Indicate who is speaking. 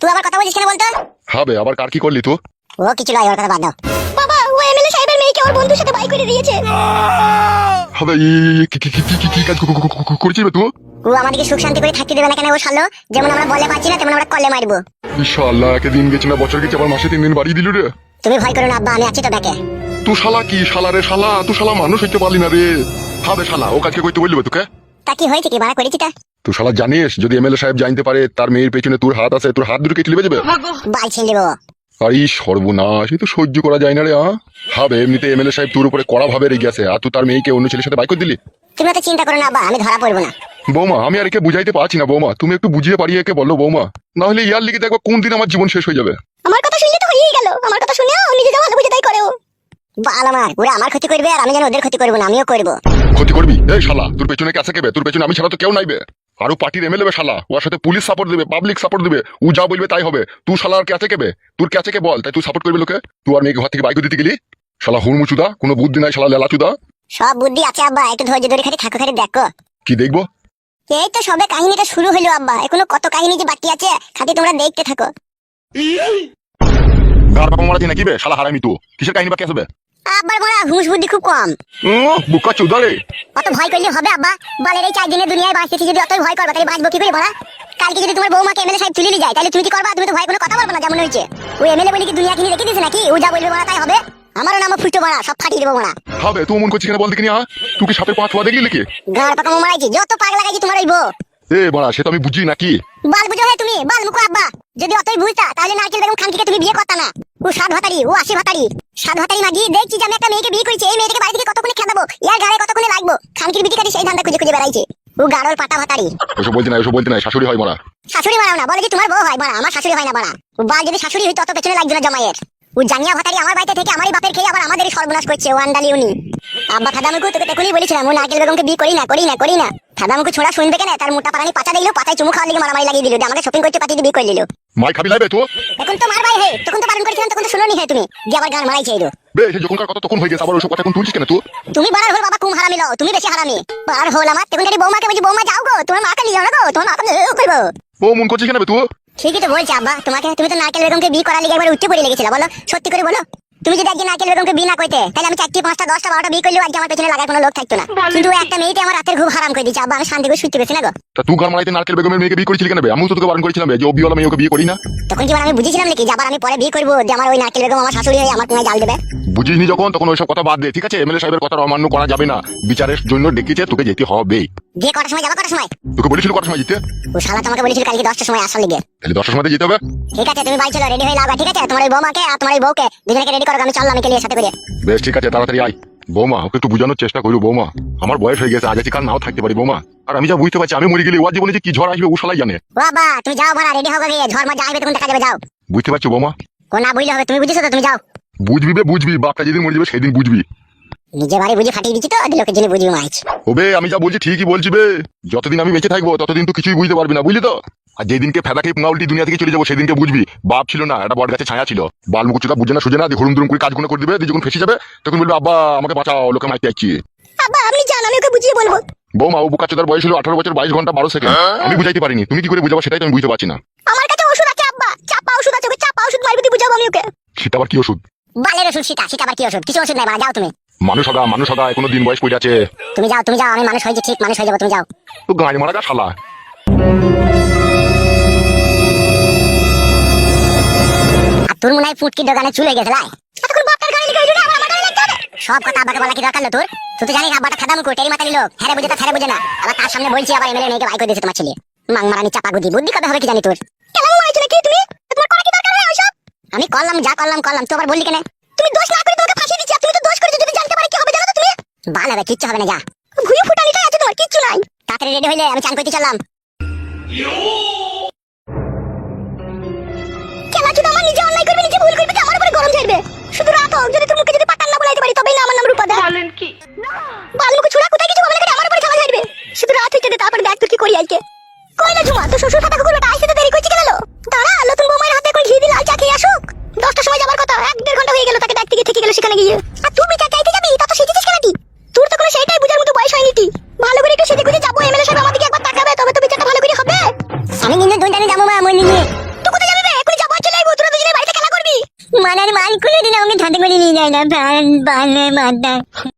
Speaker 1: তুই আবার কথা বলছিস কেন বলতো?
Speaker 2: হবে আবার কার কি করলি তুই?
Speaker 1: ও কিছু নয় ওর কথা বাদ দাও।
Speaker 3: বাবা ও এমএলএ সাহেবের মেয়েকে ওর বন্ধুর সাথে বাই করে দিয়েছে।
Speaker 2: হবে কি কি কি কি- কি কাজ করেছিস বে তুই?
Speaker 1: ও আমাদেরকে সুখ শান্তি করে থাকতে দেবে না কেন ও শালো? যেমন আমরা বলে পাচ্ছি না তেমন আমরা কলে মারবো।
Speaker 2: ইনশাআল্লাহ একে দিন গেছে না বছর গেছে আবার মাসে তিন দিন বাড়িয়ে দিল রে।
Speaker 1: তুমি ভয় করো না আব্বা আমি আছি তো ব্যাকে।
Speaker 2: তুই শালা কি শালা রে শালা তুই শালা মানুষ হইতে পারলি না রে। হবে শালা ও কাজকে কইতে বললি তোকে?
Speaker 1: তা কি হয়েছে কি বাড়া করেছি তা?
Speaker 2: তুই শালা জানিস যদি এমএলএ সাহেব জানতে পারে তার মেয়ের পেছনে তোর হাত আছে তোর হাত দুটো কেটে যাবে
Speaker 1: বাল ছিঁড়ে দেবো।
Speaker 2: আর সর্বনাশ এই তো সহ্য করা যায় না রে হ্যাঁ হবে এমনিতে এমএলএ সাহেব তোর উপরে কড়া ভাবে রেগে আছে আর তুই তার মেয়েকে অন্য ছেলের সাথে বাইক করে দিলি?
Speaker 1: তুমি তো চিন্তা করো না আব্বা আমি ধরা পড়ব না।
Speaker 2: বৌমা আমি আর একে বুঝাইতে পারছি না বৌমা তুমি একটু বুঝিয়ে পারিয়ে একে বলো বৌমা। না হলে ইয়ার লিখে দেখব কোন দিন আমার জীবন শেষ হয়ে যাবে।
Speaker 3: আমার কথা শুনলে তো হয়েই গেল আমার কথা শুনে ও নিজে যা ভালো বুঝে তাই করে ও
Speaker 1: বাল আমার ওরা আমার ক্ষতি করবে আর আমি যেন ওদের ক্ষতি করব না আমিও করব।
Speaker 2: ক্ষতি করবি? এই শালা তোর পেছনে কাছে কেবে? তোর পেছনে আমি ছাড়া তো কেউ নাইবে। আরও পার্টির এমএলএ শালা। ওর সাথে পুলিশ সাপোর্ট দেবে পাবলিক সাপোর্ট দেবে। ও যা বলবে তাই হবে। তুই শালা আর কাছে কেবে? তোর কাছে কে বল? তাই তুই সাপোর্ট করবি লোকে? তুই আর মেয়েকে ঘর থেকে বাইক দিতে গেলি? শালা হুড়মুচুদা কোনো বুদ্ধি নাই শালা লেলাচুদা।
Speaker 1: সব বুদ্ধি আছে আব্বা একটু ধৈর্য ধরে খালি থাকো খালি দেখো।
Speaker 2: কি দেখব?
Speaker 1: এই তো সবে কাহিনীটা শুরু হলো আব্বা। এখনও কত কাহিনী যে বাকি আছে খালি তোমরা দেখতে থাকো।
Speaker 2: গার বাবা মারা নাকি বে? শালা হারামি তো। কিসের কাহিনী বাকি আসবে
Speaker 1: আব্বার বড়া হুঁশ বুদ্ধি খুব কম।
Speaker 2: বুকা
Speaker 1: অত ভয় করলে হবে আব্বা। বলের এই চার দিনে দুনিয়ায় বাঁচতেছি যদি অতই ভয় করবা তাহলে বাঁচবো কি করে বড়া কালকে যদি তোমার বৌমাকে এমএলএ সাহেব তুলে যায় তাহলে তুমি কি করবা? তুমি তো ভয় কোনো কথা বলবে না যেমন হয়েছে। ওই এমএলএ বলে কি দুনিয়া কিনে রেখে দিয়েছে নাকি? ও যা বলবে বড়া তাই হবে? আমারও নাম ফুটো বড়া সব ফাটিয়ে দেবো বড়া
Speaker 2: হবে তুই মন করছিস কেন বল দেখিনি তুই কি পাঁচ হওয়া দেখলি নাকি?
Speaker 1: গাঁড় পাকা মারাইছি যত পাগ লাগাইছি তোমার ওই বউ।
Speaker 2: এ বড়া সে তো আমি বুঝি নাকি?
Speaker 1: বাল বুঝো হে তুমি বাল আব্বা। যদি অতই বুঝতা তাহলে নারকেল বেগম খানকিকে তুমি বিয়ে করতা না। ও সাত ভাতারি ও আশি ভাতারি। মাগি দেখছি যে আমি একটা মেয়েকে বিয়ে করেছি এই মেয়েটাকে বাড়ি থেকে কতক্ষণে খেদাবো ইয়ার কতক্ষণে লাগবো? খানকির বিটি কাটি সেই ধান্দা খুঁজে খুঁজে বেড়াইছে। ও গাড়োর পাটা ভাতারি
Speaker 2: বলতে ওসব বলতে নাই শাশুড়ি হয় মারা।
Speaker 1: শাশুড়ি মারাও না বলে যে তোমার বউ হয় মারা আমার শাশুড়ি হয় না মারা। ও বাল যদি শাশুড়ি হইতো অত পেছনে লাগতো না জমায়ের ও জানিয়া ভাতারি আমার বাড়িতে থেকে আমারই বাপের খেয়ে আবার আমাদেরই সর্বনাশ করছে ও আন্ডালি উনি আব্বা ফাদামুকু তোকে তখনই বলেছিলাম ও নারকেল বেগমকে বিয়ে করি না করি না করি না। ছোড়া শুনবে কেন? তার মোটা পারানি দিল পাতায় চুমু খাওয়ার লিগে মারামারি লাগিয়ে দিল। আমাকে শপিং করতে পাঠিয়ে দিয়ে বিয়ে করে দিল
Speaker 2: মাই খাবি লাইবে তো
Speaker 1: এখন তো মার ভাই হে তখন তো বারণ করেছিলাম তখন তো শুনোনি হে তুমি। দিয়ে আবার গান মারাইছে এলো।
Speaker 2: বে সে যখনকার কথা তখন হয়ে গেছে আবার ওসব কথা এখন তুলছিস কেন তুই?
Speaker 1: তুমি বাড়ার হল বাবা কুম হারামি তুমি বেশি হারামি। বাড়ার হল আমার তখন যদি বৌমাকে বলছি বৌমা যাও গো তোমার মাকে নিয়ে যাও না গো তোমার মাকে করব
Speaker 2: ও মন করছিস কেন তুই?
Speaker 1: ঠিকই তো বলছি আব্বা তোমাকে তুমি তো নারকেল বেগমকে বিয়ে করার লিগে একবার উঠতে পড়ে লেগেছিল বলো সত্যি করে বলো। তুমি যদি একদিন নারকেল বেগমকে বিয়ে না করতে তাহলে আমি চারটি পাঁচটা দশটা বারোটা বিয়ে করলেও আজকে আমার পেছনে লাগার কোনো লোক থাকতো না। কিন্তু একটা মেয়েতে আমার রাতের খুব হারাম করে দিচ্ছে আবার আমি শান্তি করে শুতে পেছি না গো।
Speaker 2: তা তুই ঘর মারাইতে নারকেল বেগমের মেয়েকে বিয়ে করেছিলি কেন আমি তো তোকে বারণ করেছিলাম বে যে ও বিয়েওয়ালা মেয়ে ওকে বিয়ে করি না।
Speaker 1: তখন কি আমি বুঝেছিলাম নাকি যে আবার আমি পরে বিয়ে করব যে আমার ওই নারকেল বেগম আমার শাশুড়ি হয়ে আমার কোনায় জাল দেবে?
Speaker 2: বুঝিসনি যখন? তখন ওইসব কথা বাদ দে ঠিক আছে? এমএলএ সাহেবের কথা অমান্য করা যাবে না। বিচারের জন্য ডেকেছে তোকে যেতে হবে।
Speaker 1: বিয়ে করার সময় যাব করার সময়?
Speaker 2: তোকে বলেছিল কটার সময় যেতে?
Speaker 1: ও শালা তোমাকে বলেছিল কালকে দশটার সময় আসার লিগে।
Speaker 2: তাহলে দশটার সময় যেতে হবে।
Speaker 1: ঠিক আছে তুমি বাড়ি চলো রেডি হয়ে লাগা ঠিক আছে? তোমার ওই বৌমাকে আর তোমার ওই বউকে দুজনকে রেডি করো আমি চললাম আমি কেলিয়ে সাথে করে।
Speaker 2: বেশ ঠিক আছে তাড়াতাড়ি আয়। বৌমা ওকে একটু বোঝানোর চেষ্টা করব বৌমা। আমার বয়স হয়ে গেছে আজ আছি কাল নাও থাকতে পারি বৌমা। আর আমি যা বুঝতে পারছি আমি মরে গেলে ওর জীবনে যে কি ঝড় আসবে ও শালাই জানে।
Speaker 1: বাবা তুমি যাও ভাড়া রেডি হবে গিয়ে। ঝড় মা যাইবে তখন দেখা যাবে যাও।
Speaker 2: বুঝতে পারছ বৌমা?
Speaker 1: ও না বুঝলে হবে তুমি বুঝেছ তো তুমি যাও।
Speaker 2: বুঝবি বে বুঝবি। বাপটা যেদিন মরে যাবে সেদিন বুঝবি।
Speaker 1: নিজে বাড়ি বুঝে ফাটিয়ে দিচ্ছি তো লোকের জন্য বুঝবি মাইছ
Speaker 2: ওবে আমি যা বলছি ঠিকই বলছি বে। যতদিন আমি বেঁচে থাকব ততদিন তো কিছুই বুঝতে পারবি না বুঝলি তো? আর যেদিনকে ফেদাকে পুঙ্গাউলটি দুনিয়া থেকে চলে যাব সেদিনকে বুঝবি। বাপ ছিল না একটা বট গাছে ছায়া ছিল। বালমুকুচুটা বুঝে না সুঝে না হুড়ুম দুরুম করে কাজগুলো করে দিবে দিয়ে যখন ফেসে যাবে তখন বলবে আব্বা আমাকে বাঁচাও লোকে মাইতে যাচ্ছি।
Speaker 3: আব্বা আপনি জান আমি ওকে বুঝিয়ে বলব।
Speaker 2: বৌমা ও বুকাচোদার বয়স ছিল আঠারো বছর বাইশ ঘণ্টা বারো সেকেন্ড। আমি বুঝাইতে পারিনি। তুমি কি করে বুঝাবো সেটাই তো আমি বুঝতে পারছি না।
Speaker 3: আমার কাছে ওষুধ আছে আব্বা। চাপা ওষুধ আছে ওকে চাপা ওষুধ মারবি বুঝাবো আমি ওকে।
Speaker 2: সেটা আবার কি ওষুধ?
Speaker 1: বালের ওষুধ সীতা সীতা আবার কি ওষুধ? কিছু ওষুধ নাই বাবা যাও তুমি।
Speaker 2: মানুষ হগা মানুষ হগা এখনও দিন বয়স পড়ে আছে
Speaker 1: তুমি যাও তুমি যাও আমি মানুষ হয়েছি ঠিক মানুষ হয়ে যাব তুমি যাও।
Speaker 2: তো গাড়ি মারা গা শালা।
Speaker 1: আর তোর মনে হয় ফুটকি দোকানে চুলে গেছে লাই? সব কথা আব্বাকে বলা কি দরকার না তোর? তুই তো জানিস আব্বাটা ফাদাম কো টেরি মাতারি লোক। হ্যাঁ বুঝে তো হ্যাঁ বুঝে না। আবার তার সামনে বলছি আবার এমএলএ মেয়েকে ভাই করে দিয়েছে তোমার ছেলে। মাং মারানি চাপা গুদি বুদ্ধি কবে হবে কি জানি তোর?
Speaker 3: কেমন মারাইছো নাকি তুমি? তোমার
Speaker 1: আমি করলাম যা করলাম করলাম। তুই আবার বললি কেন?
Speaker 3: তুমি দোষ না করে তোমাকে ফাঁসিয়ে দিচ্ছি তুমি তো দোষ করেছ যদি জানতে পারে কি হবে জানো তো তুমি?
Speaker 1: ভালো হবে কিচ্ছু হবে না যা।
Speaker 3: ভুয়ো ফুটানিটাই আছে তোমার কিচ্ছু নাই।
Speaker 1: তাড়াতাড়ি রেডি হইলে আমি চান করতে চললাম।
Speaker 3: আমার নিজে অন্যায় করবে নিজে ভুল করবে আমার উপরে গরম ঝাড়বে। শুধু রাত হোক যদি তোর মুখে যদি পাটান না বলাইতে পারি তবেই না আমার নাম রূপা দা
Speaker 4: বলেন কি?
Speaker 3: বালমুখ ছুড়া কোথায় কিছু হবে না আমার উপরে শুধু রাত হইতে দে তারপর দেখ তোর কি করি আজকে।
Speaker 1: মানার মাল খুলে দিন আমাকে ঝাঁটে করে নিয়ে যায় না প্রাণ মাথা